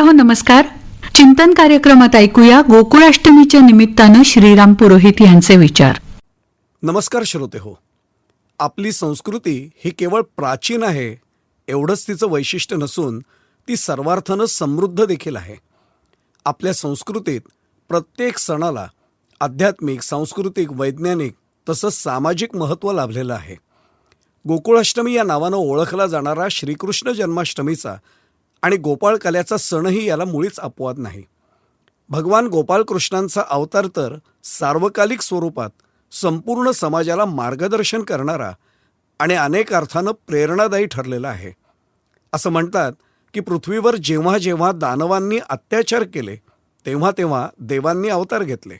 हो नमस्कार. चिंतन कार्यक्रमात ऐकूया गोकुळाष्टमीच्या निमित्तानं श्रीराम पुरोहित यांचे विचार. नमस्कार श्रोते हो. आपली संस्कृती ही केवळ प्राचीन आहे एवढंच तिचं वैशिष्ट्य नसून ती सर्वार्थानं समृद्ध देखील आहे. आपल्या संस्कृतीत प्रत्येक सणाला आध्यात्मिक सांस्कृतिक वैज्ञानिक तसंच सामाजिक महत्त्व लाभलेलं आहे. गोकुळाष्टमी या नावानं ओळखला जाणारा श्रीकृष्ण जन्माष्टमीचा आणि गोपाळ कल्याचा सणही याला मुळीच अपवाद नाही. भगवान गोपाळकृष्णांचा अवतार तर सार्वकालिक स्वरूपात संपूर्ण समाजाला मार्गदर्शन करणारा आणि अनेक अर्थानं प्रेरणादायी ठरलेला आहे. असं म्हणतात की पृथ्वीवर जेव्हा जेव्हा दानवांनी अत्याचार केले तेव्हा तेव्हा देवांनी अवतार घेतले.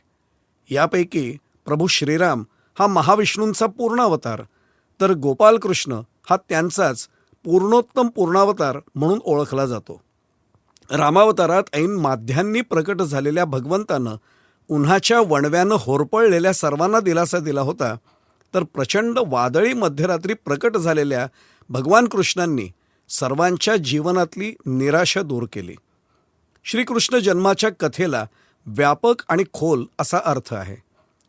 यापैकी प्रभू श्रीराम हा महाविष्णूंचा पूर्ण अवतार तर गोपालकृष्ण हा त्यांचाच पूर्णोत्तम पूर्णावतार म्हणून ओळखला जातो. रामावतारात ऐन माध्यांनी प्रकट झालेल्या भगवंतानं उन्हाच्या वणव्यानं होरपळलेल्या सर्वांना दिलासा दिला होता तर प्रचंड वादळी मध्यरात्री प्रकट झालेल्या भगवान कृष्णांनी सर्वांच्या जीवनातली निराशा दूर केली. श्रीकृष्ण जन्माच्या कथेला व्यापक आणि खोल असा अर्थ आहे.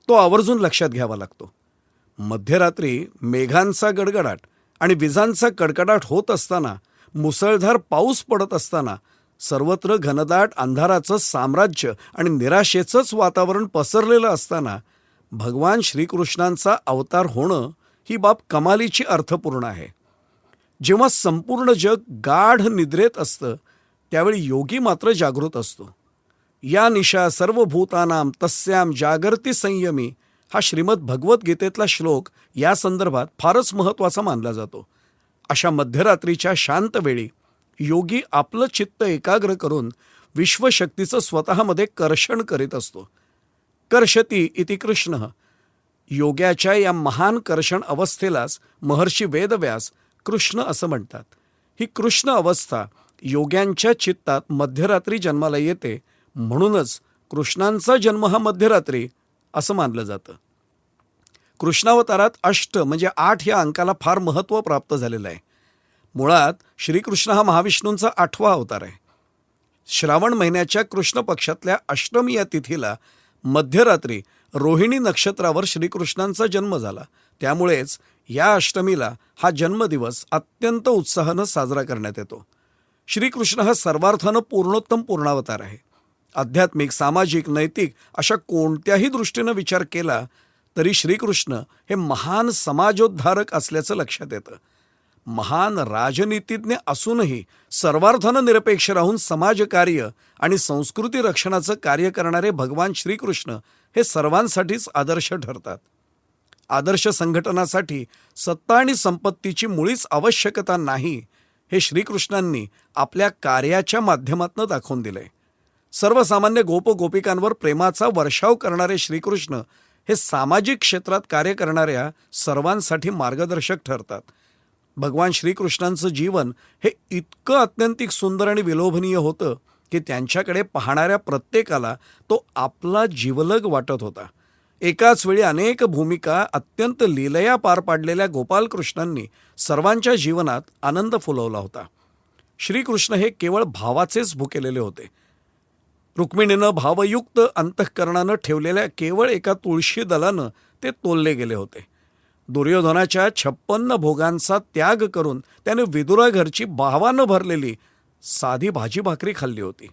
तो आवर्जून लक्षात घ्यावा लागतो. मध्यरात्री मेघांचा गडगडाट आणि विजांचा कडकडाट होत असताना मुसळधार पाऊस पडत असताना सर्वत्र घनदाट अंधाराचं साम्राज्य आणि निराशेचंच वातावरण पसरलेलं असताना भगवान श्रीकृष्णांचा अवतार होणं ही बाब कमालीची अर्थपूर्ण आहे. जेव्हा संपूर्ण जग गाढ निद्रेत असतं त्यावेळी योगी मात्र जागृत असतो. या निशा सर्व भूतानाम तस्याम जागर्ती संयमी हा श्रीमद भगवद्गीतेतला श्लोक या संदर्भात फारच महत्त्वाचा मानला जातो. अशा मध्यरात्रीच्या शांत वेळी योगी आपलं चित्त एकाग्र करून विश्वशक्तीचं स्वतःमध्ये कर्षण करीत असतो. कर्षती इति कृष्ण. योग्याच्या या महान कर्षण अवस्थेलाच महर्षी वेदव्यास कृष्ण असं म्हणतात. ही कृष्ण अवस्था योग्यांच्या चित्तात मध्यरात्री जन्माला येते म्हणूनच कृष्णांचा जन्म हा मध्यरात्री असं मानलं जातं. कृष्णावतारात अष्ट म्हणजे आठ या अंकाला फार महत्त्व प्राप्त झालेलं आहे. मुळात श्रीकृष्ण हा महाविष्णूंचा आठवा अवतार आहे. श्रावण महिन्याच्या कृष्ण पक्षातल्या अष्टमी या तिथीला मध्यरात्री रोहिणी नक्षत्रावर श्रीकृष्णांचा जन्म झाला. त्यामुळेच या अष्टमीला हा जन्मदिवस अत्यंत उत्साहानं साजरा करण्यात येतो. श्रीकृष्ण हा सर्वार्थानं पूर्णोत्तम पूर्णावतार आहे. आध्यात्मिक सामाजिक नैतिक अशा कोणत्याही दृष्टीनं विचार केला तरी श्रीकृष्ण हे महान समाजोद्धारक असल्याचं लक्षात येतं. महान राजनीतिज्ञ असूनही सर्वार्थानं निरपेक्ष राहून समाजकार्य आणि संस्कृती रक्षणाचं कार्य करणारे भगवान श्रीकृष्ण हे सर्वांसाठीच आदर्श ठरतात. आदर्श संघटनासाठी सत्ता आणि संपत्तीची मुळीच आवश्यकता नाही हे श्रीकृष्णांनी आपल्या कार्याच्या माध्यमातून दाखवून दिलंय. सर्वसामान्य गोपगोपिकांवर प्रेमाचा वर्षाव करणारे श्रीकृष्ण हे सामाजिक क्षेत्रात कार्य करणाऱ्या सर्वांसाठी मार्गदर्शक ठरतात. भगवान श्रीकृष्णांचं जीवन हे इतकं अत्यंतिक सुंदर आणि विलोभनीय होतं की त्यांच्याकडे पाहणाऱ्या प्रत्येकाला तो आपला जीवलग वाटत होता. एकाच वेळी अनेक भूमिका अत्यंत लीलया पार पाडलेल्या गोपालकृष्णांनी सर्वांच्या जीवनात आनंद फुलवला होता. श्रीकृष्ण हे केवळ भावाचेच भुकेलेले होते. रुक्मिणीनं भावयुक्त अंतःकरणानं ठेवलेल्या केवळ एका तुळशी दलानं ते तोलले गेले होते. दुर्योधनाच्या छप्पन्न भोगांचा त्याग करून त्याने विदुरा घरची भावानं भरलेली साधी भाजी भाकरी खाल्ली होती.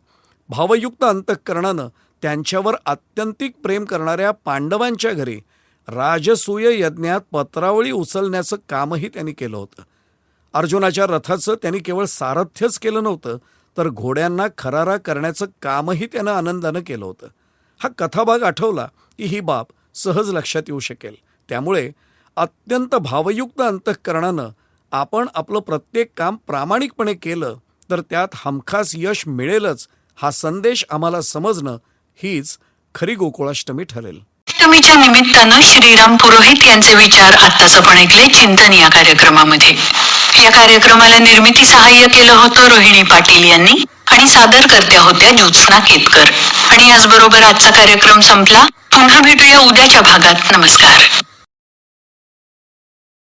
भावयुक्त अंतःकरणानं त्यांच्यावर आत्यंतिक प्रेम करणाऱ्या पांडवांच्या घरी राजसूय यज्ञात पत्रावळी उचलण्याचं कामही त्यांनी केलं होतं. अर्जुनाच्या रथाचं त्यांनी केवळ सारथ्यच केलं नव्हतं तर घोड्यांना खरारा करण्याचं कामही त्यानं आनंदानं केलं होतं. हा कथाभाग आठवला की ही बाब सहज लक्षात येऊ शकेल. त्यामुळे अत्यंत भावयुक्त अंतःकरणानं आपण आपलं प्रत्येक काम प्रामाणिकपणे केलं तर त्यात हमखास यश मिळेलच हा संदेश आम्हाला समजणं हीच खरी गोकुळाष्टमी ठरेल. अष्टमीच्या निमित्तानं श्रीराम पुरोहित यांचे विचार आत्ताच आपण ऐकले चिंतन या कार्यक्रमामध्ये. या कार्यक्रमाला निर्मिती सहाय्य केलं होतं रोहिणी पाटील यांनी आणि सादर करत्या होत्या ज्योत्स्ना केतकर. आणि याचबरोबर आजचा कार्यक्रम संपला. पुन्हा भेटूया उद्याच्या भागात. नमस्कार.